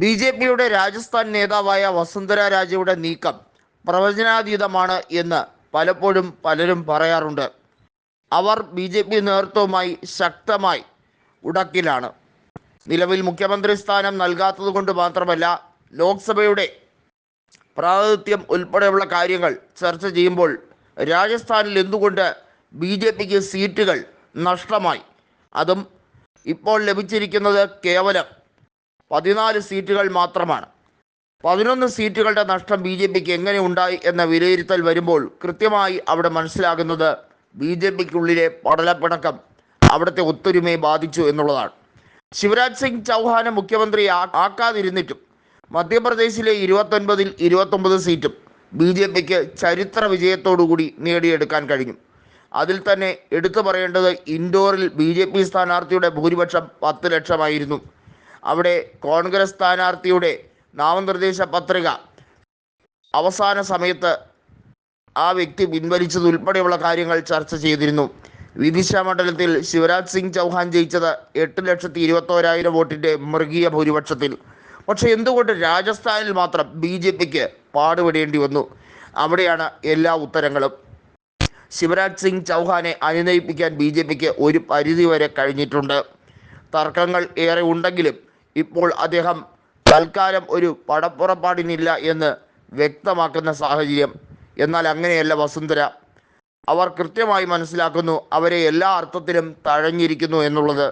B J പിയുടെ രാജസ്ഥാൻ നേതാവായ വസുന്ധര രാജയുടെ നീക്കം പ്രവചനാതീതമാണ് എന്ന് പലപ്പോഴും പലരും പറയാറുണ്ട്. അവർ ബി ജെ പി നേതൃത്വവുമായി ശക്തമായി ഉടക്കിലാണ്. നിലവിൽ മുഖ്യമന്ത്രി സ്ഥാനം നൽകാത്തത് കൊണ്ട് മാത്രമല്ല ലോക്സഭയുടെ പ്രാതിനിധ്യം ഉൾപ്പെടെയുള്ള കാര്യങ്ങൾ ചർച്ച ചെയ്യുമ്പോൾ രാജസ്ഥാനിൽ എന്തുകൊണ്ട് ബി ജെ പിക്ക് സീറ്റുകൾ നഷ്ടമായി? അതും ഇപ്പോൾ ലഭിച്ചിരിക്കുന്നത് കേവലം പതിനാല് സീറ്റുകൾ മാത്രമാണ്. പതിനൊന്ന് സീറ്റുകളുടെ നഷ്ടം ബി ജെ പിക്ക് എങ്ങനെ ഉണ്ടായി എന്ന വിലയിരുത്തൽ വരുമ്പോൾ കൃത്യമായി അവിടെ മനസ്സിലാകുന്നത് ബി ജെ പിക്കുള്ളിലെ പടലപ്പിണക്കം അവിടുത്തെ ഒത്തൊരുമയെ ബാധിച്ചു എന്നുള്ളതാണ്. ശിവരാജ് സിംഗ് ചൗഹാനെ മുഖ്യമന്ത്രി ആക്കാതിരുന്നിട്ടും മധ്യപ്രദേശിലെ ഇരുപത്തൊൻപതിൽ ഇരുപത്തൊമ്പത് സീറ്റും ബി ജെ പിക്ക് ചരിത്ര വിജയത്തോടുകൂടി നേടിയെടുക്കാൻ കഴിഞ്ഞു. അതിൽ തന്നെ എടുത്തു പറയേണ്ടത് ഇൻഡോറിൽ ബി ജെ പി സ്ഥാനാർത്ഥിയുടെ ഭൂരിപക്ഷം പത്ത് ലക്ഷമായിരുന്നു. അവിടെ കോൺഗ്രസ് സ്ഥാനാർത്ഥിയുടെ നാമനിർദ്ദേശ പത്രിക. അവസാന സമയത്ത് ആ വ്യക്തി പിൻവലിച്ചതുൾപ്പെടെയുള്ള കാര്യങ്ങൾ ചർച്ച ചെയ്തിരുന്നു. വിദിശ മണ്ഡലത്തിൽ ശിവരാജ് സിംഗ് ചൗഹാൻ ജയിച്ചത് എട്ട് ലക്ഷത്തി ഇരുപത്തോരായിരം വോട്ടിന്റെ മൃഗീയ ഭൂരിപക്ഷത്തിൽ. പക്ഷെ എന്തുകൊണ്ട് രാജസ്ഥാനിൽ മാത്രം ബി ജെ പിക്ക് പാടുപെടേണ്ടി വന്നു? അവിടെയാണ് എല്ലാ ഉത്തരങ്ങളും. ശിവരാജ് സിംഗ് ചൗഹാനെ അനുനയിപ്പിക്കാൻ ബി ജെ പിക്ക് ഒരു കഴിഞ്ഞിട്ടുണ്ട്. തർക്കങ്ങൾ ഏറെ ഉണ്ടെങ്കിലും ഇപ്പോൾ അദ്ദേഹം തൽക്കാലം ഒരു പടപ്പുറപ്പാടിനില്ല എന്ന് വ്യക്തമാക്കുന്ന സാഹചര്യം. എന്നാൽ അങ്ങനെയല്ല വസുന്ധര. അവർ കൃത്യമായി മനസ്സിലാക്കുന്നു അവരെ എല്ലാ അർത്ഥത്തിലും തഴഞ്ഞിരിക്കുന്നു എന്നുള്ളത്.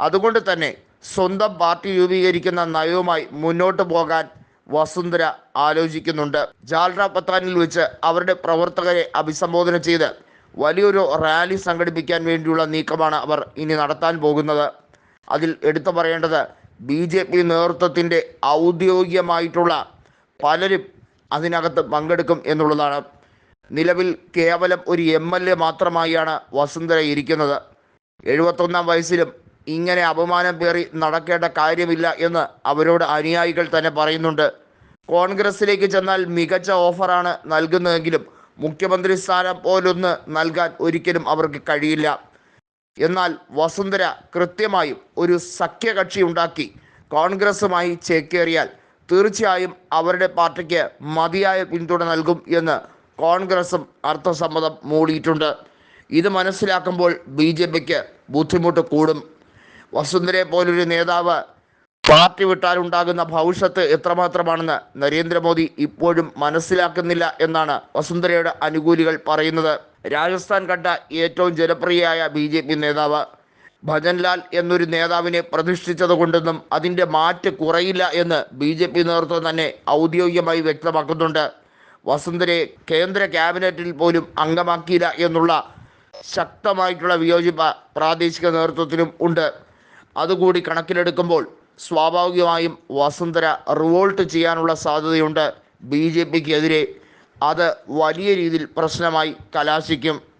അതുകൊണ്ട് തന്നെ സ്വന്തം പാർട്ടി രൂപീകരിക്കുന്ന നയവുമായി മുന്നോട്ട് പോകാൻ വസുന്ധര ആലോചിക്കുന്നുണ്ട്. ജാൽറ പത്താനിൽ വെച്ച് അവരുടെ പ്രവർത്തകരെ അഭിസംബോധന ചെയ്ത് വലിയൊരു റാലി സംഘടിപ്പിക്കാൻ വേണ്ടിയുള്ള നീക്കമാണ് അവർ ഇനി നടത്താൻ പോകുന്നത്. അതിൽ എടുത്തു പറയേണ്ടത് ബി ജെ പി നേതൃത്വത്തിന്റെ ഔദ്യോഗികമായിട്ടുള്ള പലരും അതിനകത്ത് പങ്കെടുക്കും എന്നുള്ളതാണ്. നിലവിൽ കേവലം ഒരു എം എൽ എ മാത്രമായാണ് വസുന്ധര ഇരിക്കുന്നത്. എഴുപത്തൊന്നാം വയസ്സിലും ഇങ്ങനെ അപമാനം പേറി നടക്കേണ്ട കാര്യമില്ല എന്ന് അവരോട് അനുയായികൾ തന്നെ പറയുന്നുണ്ട്. കോൺഗ്രസിലേക്ക് ചെന്നാൽ മികച്ച ഓഫറാണ് നൽകുന്നതെങ്കിലും മുഖ്യമന്ത്രി സ്ഥാനം പോലൊന്ന് നൽകാൻ ഒരിക്കലും അവർക്ക് കഴിയില്ല. എന്നാൽ വസുന്ധര കൃത്യമായും ഒരു സഖ്യകക്ഷി ഉണ്ടാക്കി കോൺഗ്രസുമായി ചേക്കേറിയാൽ തീർച്ചയായും അവരുടെ പാർട്ടിക്ക് മതിയായ പിന്തുണ നൽകും എന്ന് കോൺഗ്രസും അർത്ഥസമ്മതം മൂടിയിട്ടുണ്ട്. ഇത് മനസ്സിലാക്കുമ്പോൾ ബി ജെ പിക്ക് ബുദ്ധിമുട്ട് കൂടും. വസുന്ധരയെ പോലൊരു നേതാവ് പാർട്ടി വിട്ടാലുണ്ടാകുന്ന ഭവിഷ്യത്ത് എത്രമാത്രമാണെന്ന് നരേന്ദ്രമോദി ഇപ്പോഴും മനസ്സിലാക്കുന്നില്ല എന്നാണ് വസുന്ധരയുടെ അനുകൂലികൾ പറയുന്നത്. രാജസ്ഥാൻ കണ്ട ഏറ്റവും ജനപ്രിയയായ ബി ജെ പി നേതാവ് ഭജൻലാൽ എന്നൊരു നേതാവിനെ പ്രതിഷ്ഠിച്ചത് കൊണ്ടെന്നും അതിന്റെ മാറ്റ് കുറയില്ല എന്ന് ബി ജെ പി നേതൃത്വം തന്നെ ഔദ്യോഗികമായി വ്യക്തമാക്കുന്നുണ്ട്. വസുന്ധരെ കേന്ദ്ര ക്യാബിനറ്റിൽ പോലും അംഗമാക്കിയില്ല എന്നുള്ള ശക്തമായിട്ടുള്ള വിയോജിപ്പ് പ്രാദേശിക നേതൃത്വത്തിനും ഉണ്ട്. അതുകൂടി കണക്കിലെടുക്കുമ്പോൾ സ്വാഭാവികമായും വസുന്ധര റിവോൾട്ട് ചെയ്യാനുള്ള സാധ്യതയുണ്ട്. ബി ജെ പിക്കെതിരെ അത് വലിയ രീതിയിൽ പ്രശ്നമായി കലാശിക്കും.